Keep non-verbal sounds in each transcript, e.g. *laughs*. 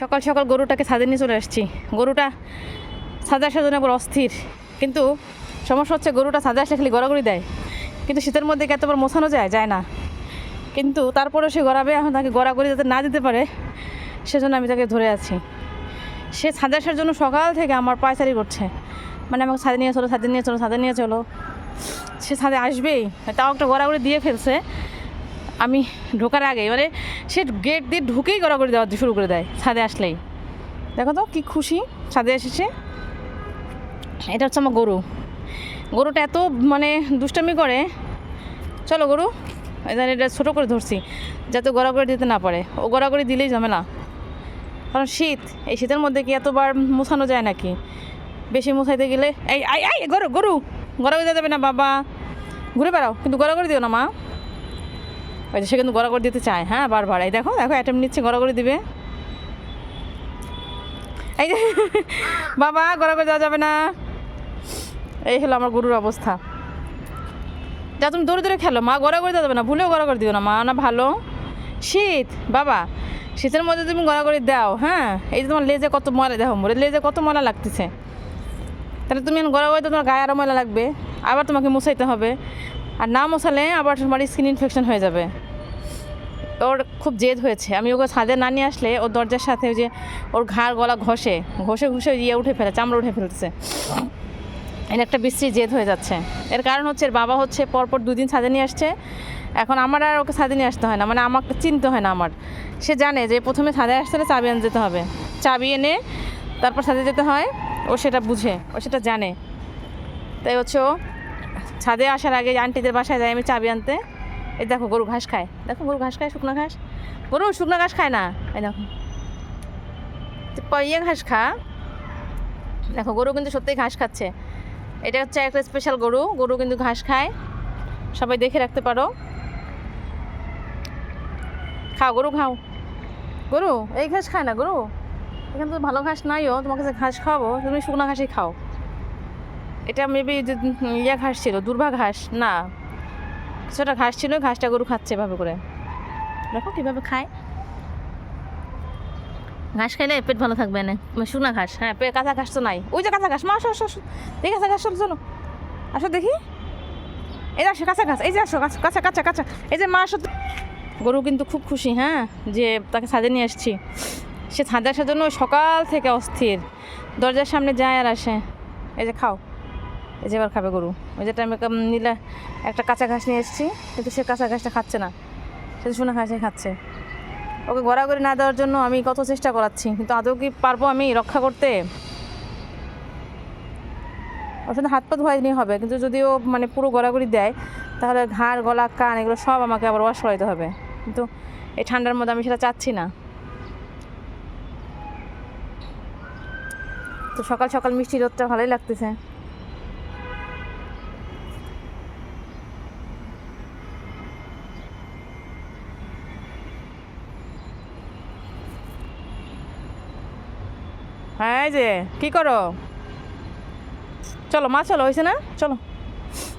সকাল সকাল গরুটাকে ছাদে নিয়ে চলে আসছি। গরুটা আসার জন্য একবার অস্থির। কিন্তু সমস্যা হচ্ছে গরুটা ছাদে আসলে খালি গড়াগড়ি দেয়। কিন্তু শীতের মধ্যে কি এতবার মোছানো যায়? যায় না। কিন্তু তারপরে সে গড়াবে, এখন তাকে গড়াগড়ি যাতে না দিতে পারে, সেজন্য আমি তাকে ধরে আছি। সে ছাদে আসার জন্য সকাল থেকে আমার পায়চারি করছে। মানে আমাকে ছাদে নিয়ে চলো, ছাদে নিয়ে চলো, ছাদে নিয়ে চলো। সে ছাদে আসবেই, তাও একটা গড়াগড়ি দিয়ে ফেলছে। আমি ঢোকার আগে মানে সে গেট দিয়ে ঢুকেই গড়াগড়ি দেওয়া শুরু করে দেয়, ছাদে আসলেই। দেখো তো, কি খুশি, ছাদে এসেছে। এটা হচ্ছে আমার গরু। গরুটা এত মানে দুষ্টামি করে। চলো গরু, এখানে এটা ছোটো করে ধরছি, যাতে গড়াগড়ি দিতে না পারে। ও গড়াগড়ি দিলেই ঝামেলা। কারণ শীত, এই শীতের মধ্যে কি এতবার মোছানো যায় নাকি? বেশি মোছাইতে গেলে, এই, আই আই, গরু গরু! গড়াগড়ি যাবে না, বাবা। ঘুরে বেড়াও, কিন্তু গড়াগড়ি দিও না, মা। ওই যে সে কিন্তু গড়াগড়ি দিতে চায়। হ্যাঁ বারবার। এই দেখো দেখো অ্যাটেম্প নিচ্ছে, গড়াগড়ি দিবে। এই যে, *laughs* বাবা, গড়াগড়ি যাওয়া যাবে না। এই হলো আমার গরুর অবস্থা। যা, তুমি দৌড়ে দৌড়ে খেলো। মা, গড়াগড়ি দেওয়া যাবে না। ভুলেও গড়াগড়ি দিও না, মা, না ভালো। শীত, বাবা, শীতের মধ্যে তুমি গড়াগড়ি দাও হ্যাঁ? এই যে তোমার লেজে কত ময়লা, দেখো, মোরে লেজে কত ময়লা লাগতেছে। তাহলে তুমি গড়াগড়িতে তোমার গায়ে আরও ময়লা লাগবে। আবার তোমাকে মুছাইতে হবে। আর না মশালে আবার তোমার স্কিন ইনফেকশন হয়ে যাবে। ওর খুব জেদ হয়েছে। আমি ওকে ছাদে না নিয়ে আসলে ওর দরজার সাথে ওই যে ওর ঘাড় গলা ঘষে ঘষে ঘষে ইয়ে উঠে ফেলে, চামড়া উঠে ফেলতেছে। এর একটা বিশ্রী জেদ হয়ে যাচ্ছে। এর কারণ হচ্ছে এর বাবা হচ্ছে পরপর দুদিন ছাদে নিয়ে আসছে। এখন আমার আর ওকে ছাদে নিয়ে আসতে হয় না মানে আমাকে চিনতে হয় না আমার। সে জানে যে প্রথমে ছাদে আসতে হলে চাবি আনতে যেতে হবে। চাবি এনে তারপর ছাদে যেতে হয়, ও সেটা বুঝে, ও সেটা জানে। তাই হচ্ছে ও ছাদে আসার আগে আন্টিদের বাসায় যাই আমি চাবি আনতে। এই দেখো গরু ঘাস খায়। দেখো গরু ঘাস খায়, শুকনো ঘাস। গরু শুকনো ঘাস খায় না? এই দেখো। ইয়ে ঘাস খা। দেখো, গরু কিন্তু সত্যিই ঘাস খাচ্ছে। এটা হচ্ছে একটা স্পেশাল গরু। গরু কিন্তু ঘাস খায়। সবাই দেখে রাখতে পারো। খাও, গরু খাও। গরু, এই ঘাস খায় না, গরু? এখানে তো ভালো ঘাস নাইও তোমাকে যে ঘাস খাওয়াবো। তুমি শুকনো ঘাসই খাও। এটা মেবি ইয়া ঘাস ছিল, দুর্ভা ঘাস। না কিছুটা ঘাস ছিল, ঘাসটা গরু খাচ্ছে এভাবে করে। দেখো কীভাবে খায়। ঘাস খাইলে পেট ভালো থাকবে না শুকনা ঘাস। হ্যাঁ কাঁচা ঘাস তো নাই। ওই যে কাঁচা ঘাস। মা, আসো আসো দেখি কাঁচা ঘাস চলো আসো দেখি। এই যে আসো, কাঁচা ঘাস। এই যে আসো, কাঁচা কাঁচা কাঁচা এই যে মা, আসো গরু কিন্তু খুব খুশি হ্যাঁ যে তাকে ছাদে নিয়ে আসছি। সে ছাদে আসার জন্য সকাল থেকে অস্থির। দরজার সামনে যায় আর আসে। এই যে খাও। এই যে এবার খাবে গরু। ওই যেটা আমি নিলে একটা কাঁচা ঘাস নিয়ে এসেছি, কিন্তু সে কাঁচা ঘাসটা খাচ্ছে না। সে শোনা ঘাসই খাচ্ছে। ওকে গড়াগড়ি না দেওয়ার জন্য আমি কত চেষ্টা করাচ্ছি, কিন্তু আদৌ কি পারব আমি রক্ষা করতে? ওর সাথে হাত পা নিয়ে হবে, কিন্তু যদি ও মানে পুরো গড়াগড়ি দেয়, তাহলে ঘাড়, গলা, কান এগুলো সব আমাকে আবার ওয়াশ করাইতে হবে। কিন্তু এই ঠান্ডার মধ্যে আমি সেটা চাচ্ছি না। তো সকাল সকাল মিষ্টি রোদটা ভালোই লাগতেছে হ্যাঁ এই যে, কী করো? চলো, মা চলো হয়েছে না? চলো।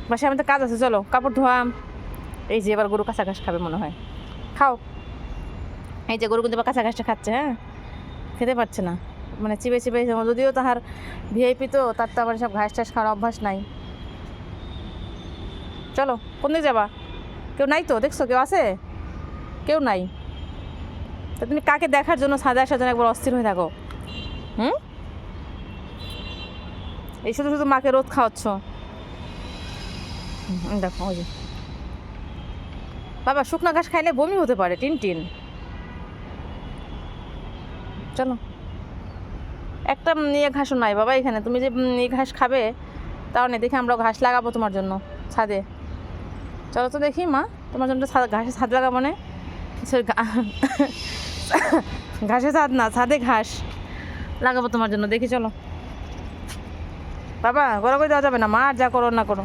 বাসায় আমাদের কাজ আছে, চলো। কাপড় ধোয়া। এই যে, এবার গরু কাঁচা ঘাস খাবে মনে হয়। খাও। এই যে, গরু কিন্তু এবার কাঁচা ঘাসটা খাচ্ছে হ্যাঁ? খেতে পারছে না। মানে চিবে চিবে যদিও তাহার ভিআইপি তো, তার তো আবার সব ঘাস টাস খাওয়ার অভ্যাস নাই। চলো, কোন দিকে যাবা? কেউ নাই তো? দেখছ, কেউ আছে? কেউ নাই। তা তুমি কাকে দেখার জন্য সাদা আসার জন্য একবার অস্থির হয়ে থাকো? হুম? এই শুধু শুধু মাকে রোদ খাওয়াচ্ছ? দেখো, ওই বাবা, শুকনো ঘাস খাইলে বমি হতে পারে, টিন টিন। চলো। একটা ইয়ে ঘাসও নাই বাবা এখানে। তুমি যে ঘাস খাবে, তাও নেই। দেখি আমরা ঘাস লাগাবো তোমার জন্য, ছাদে। চলো তো দেখি, মা, তোমার জন্য ঘাসে ছাদ লাগাবো না। *laughs* ঘাসে ছাদ না, ছাদে ঘাস লাগাবো তোমার জন্য। দেখি, চলো। বাবা গড়া করে দেওয়া যাবে না। মা, আর যা করো না করো।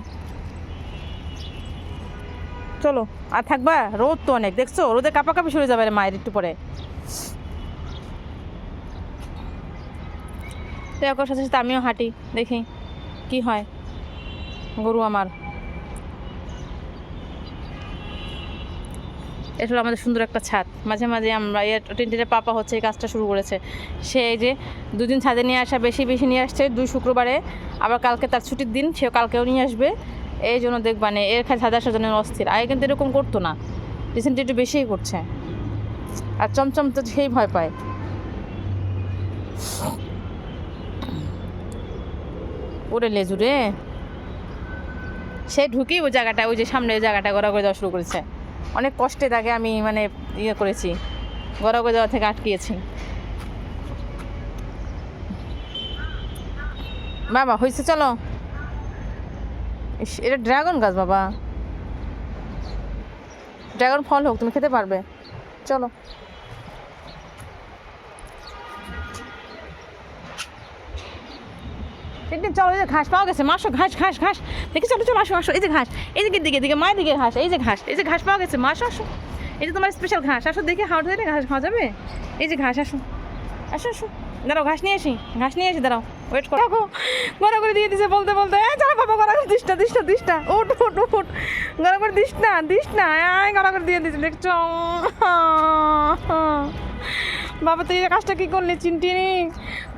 চলো, আর থাকবা? রোদ তো অনেক, দেখছ? রোদে কাপা কাপি সরে যাবে মায়ের একটু পরে। তো একর সাথে সাথে আমিও হাঁটি, দেখি কি হয়। গরু আমার। এটা হলো আমাদের সুন্দর একটা ছাদ। মাঝে মাঝে আমরা এর টিনটিনের পাপা হচ্ছে এই কাজটা শুরু করেছে। সে এই যে দুদিন ছাদে নিয়ে আসা, বেশি বেশি নিয়ে আসছে। দুই শুক্রবারে আবার কালকে তার ছুটির দিন, সেও কালকেও নিয়ে আসবে। এই জন্য দেখবানে এর খালি ছাদে আসার জন্য অস্থির। আগে কিন্তু এরকম করতো না। রিসেন্টলি একটু বেশিই করছে। আর চমচম তো সেই ভয় পায়। ওরে লেজু রে সে ঢুকেই ওই জায়গাটা, ওই যে সামনে ওই জায়গাটা গড়া করে দেওয়া শুরু করেছে। অনেক কষ্টে তাকে আমি মানে ইয়ে করেছি গড়া যাওয়া থেকে আটকিয়েছি। বাবা হয়েছে চলো। এটা ড্রাগন গাছ বাবা। ড্রাগন ফল হোক, তুমি খেতে পারবে। চলো। ঠিক চলো, এই যে ঘাস পাওয়া গেছে, মাসো, ঘাস ঘাস ঘাস। দেখি, চলো চলো, আসো আসো, এই যে ঘাস, এই দিকে দিকে মায়ের দিকে ঘাস, এই যে ঘাস, এই যে ঘাস পাওয়া গেছে, মাসো, আসো। এই যে তোমার স্পেশাল ঘাস, আসো, দেখে হাওড় ধরে ঘাস খাওয়া যাবে? এই যে ঘাস, আসো আসো আসো। দাঁড়াও, ঘাস নিয়ে আসি, ঘাস নিয়ে আসি, দাঁড়াও ওয়েট করো। গড়া করে দিয়ে দিছে বলতে বলতে, এই চলো বাবা, গড়া করে দিস না দিস না দিস না উঠ উঠ উঠ। গড়া করে দিস না দিস না আয় গড়া করে দিয়ে দিছে, দেখছ? বাবা, তুই এই কাজটা কি করলি, চিনটিনি?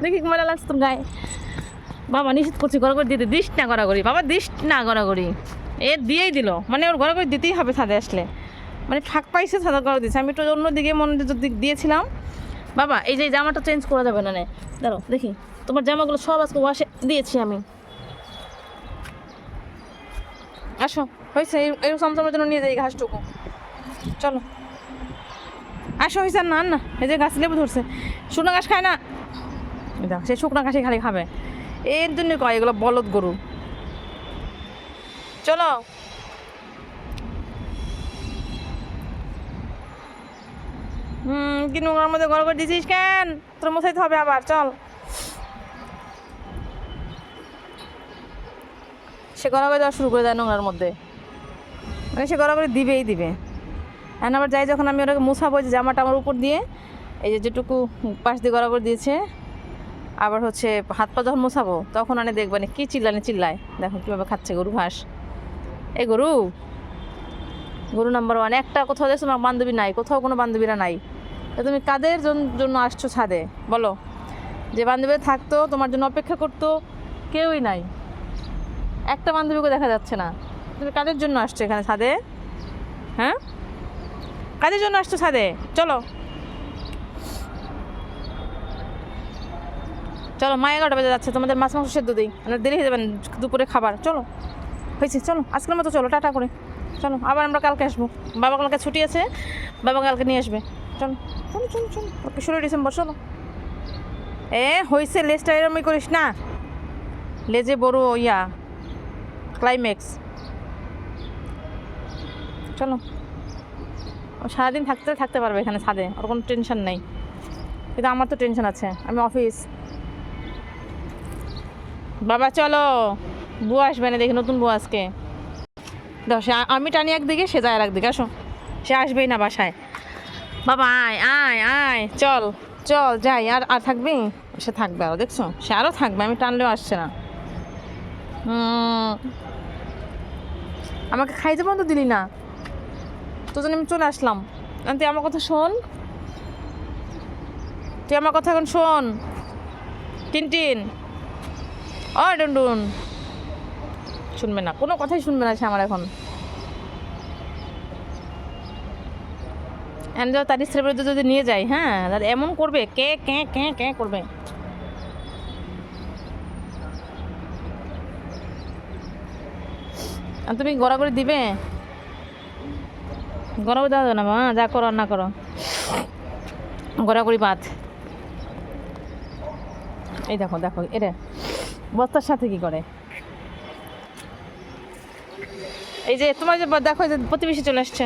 দেখি মজা লাগছে তোর গায়ে। বাবা নিষেধ করছি গড়াগড়ি দিতে দিস না গড়াগড়ি বাবা দিস না গড়াগড়ি এ দিয়েই দিল। মানে ওর গড়াগড়ি দিতেই হবে ছাদে আসলে। মানে ফাঁক পাইছে ছাদা গড়া দিচ্ছে আমি একটু অন্যদিকে দিক দিয়েছিলাম। বাবা, এই যে জামাটা চেঞ্জ করা যাবে না দাঁড়ো দেখি। তোমার জামাগুলো সব আজকে ওয়াশে দিয়েছি আমি। আসো, হয়েছে। এই- সমসমের জন্য নিয়ে যাই ঘাসটুকু। চলো। আসো, হয়েছে। না না। এই যে গাছ লেবু ধরছে। শুকনো ঘাস খায় না? দেখো, সে শুকনো ঘাসই খালি খাবে। এর জন্য কয়, এগুলো বলদ গরু। চলো। হুম, কি নোংরার মধ্যে গড় করে দিছিস কেন? তোর মশাইতে হবে আবার, চল। সে গড়াগড়ি দেওয়া শুরু করে দেয় নোংরার মধ্যে। মানে সে গড়াগড়ি দিবেই দিবে। এখন আবার যাই যখন আমি ওটাকে মুছাবো, যে জামাটা আমার উপর দিয়ে, এই যে যেটুকু পাশ দিয়ে গড়াগড়ি দিয়েছে আবার হচ্ছে হাত পা যখন মোছাবো, তখন আনে দেখবেন কি চিল্লানে চিল্লায়। দেখো কীভাবে খাচ্ছে গরু ঘাস। এ গরু গরু নাম্বার ওয়ান একটা কোথাও দেখছ আমার বান্ধবী নাই, কোথাও কোনো বান্ধবীরা নাই। তা তুমি কাদের জন- জন্য আসছো ছাদে? বলো। যে বান্ধবী থাকতো, তোমার জন্য অপেক্ষা করতো, কেউই নাই। একটা বান্ধবীকে দেখা যাচ্ছে না। তুমি কাদের জন্য আসছো এখানে ছাদে? হ্যাঁ? কাদের জন্য আসছো ছাদে? চলো। চলো, মা এগারোটা বেজে যাচ্ছে, তোমাদের মাছ মাংস সেদ্ধ দিই। না দেরি হয়ে যাবেন দুপুরে খাবার। চলো, হয়েছে, চলো, আজকের মতো চলো, টাটা করে। চলো, আবার আমরা কালকে আসব। বাবা কালকে ছুটি আছে, বাবা কালকে নিয়ে আসবে। চলো চলো চলো চলো ওকে ষোলোই ডিসেম্বর, চলো। এ, হয়েছে, লেজটা এরমই করিস না। লেজে বড় ইয়া ক্লাইম্যাক্স চলো। ও, সারাদিন থাকতে থাকতে পারবে এখানে ছাদে, ওর কোনো টেনশন নেই। কিন্তু আমার তো টেনশন আছে, আমি অফিস বাবা, চলো। বুয়া আসবে না দেখি নতুন বুয়া আজকে। সে আমি টানি একদিকে, সে যায় একদিকে আসো। সে আসবেই না বাসায়। বাবা, আয় আয় আয়, চল চল, যাই। আর আর থাকবি? সে থাকবে আরও দেখছ? সে আরও থাকবে, আমি টানলেও আসছে না। আমাকে খাইতে পর্যন্ত দিলি না। তো জন্য আমি চলে আসলাম। তুই আমার কথা শোন। তুই আমার কথা এখন শোন। টিনটিন। ও ডুনডুন। শুনবে না, কোনো কথাই শুনবে না সে আমার এখন। এন্ড তার বিরুদ্ধে যদি নিয়ে যাই হ্যাঁ? তাহলে এমন করবে, কে কে কে কে করবে? আর তুমি গড়াগড়ি দিবে? গড়াগড়ি দেওয়া যাবে না, মা, যা করো না করো। গড়াগড়ি বাদ। এই দেখো দেখো এটা বস্তার সাথে কি করে? এই যে তোমার যে দেখো যে প্রতিবেশী চলে আসছে